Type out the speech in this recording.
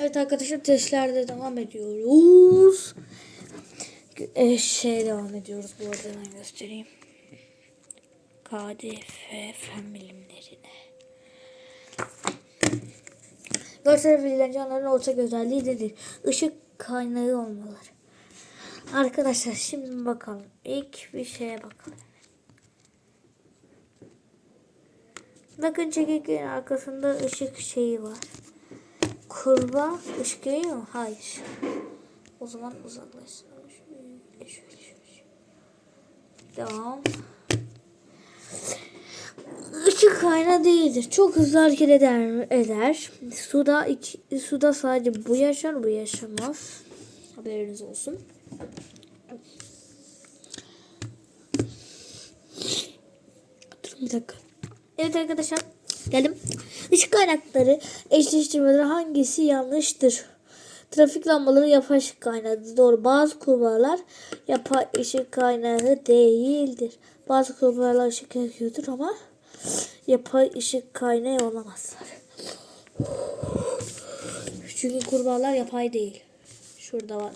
Evet arkadaşlar testlerde devam ediyoruz. Ee, şey devam ediyoruz bu arada hemen göstereyim. KDF fen bilimlerine. Görsel verilen canlıların ortak özelliği nedir? Işık kaynağı olmaları. Arkadaşlar şimdi bakalım. İlk bir şeye bakalım. Bakın çekirgenin arkasında ışık şeyi var. Kurbağa ışık görüyor? Hayır. O zaman uzaklaşsın. Şöyle, şöyle, şöyle. Devam. Işık kaynağı değildir. Çok hızlı hareket eder. eder. Suda iki, suda sadece bu yaşar, bu yaşamaz. Haberiniz olsun. Durun bir dakika. Evet arkadaşlar. Geldim. Işık kaynakları eşleştirmede hangisi yanlıştır? Trafik lambaları yapay ışık kaynağıdır. Doğru. Bazı kurbağalar yapay ışık kaynağı değildir. Bazı kurbağalar ışık yakıyordur ama yapay ışık kaynağı olamazlar. Çünkü kurbağalar yapay değil. Şurada var.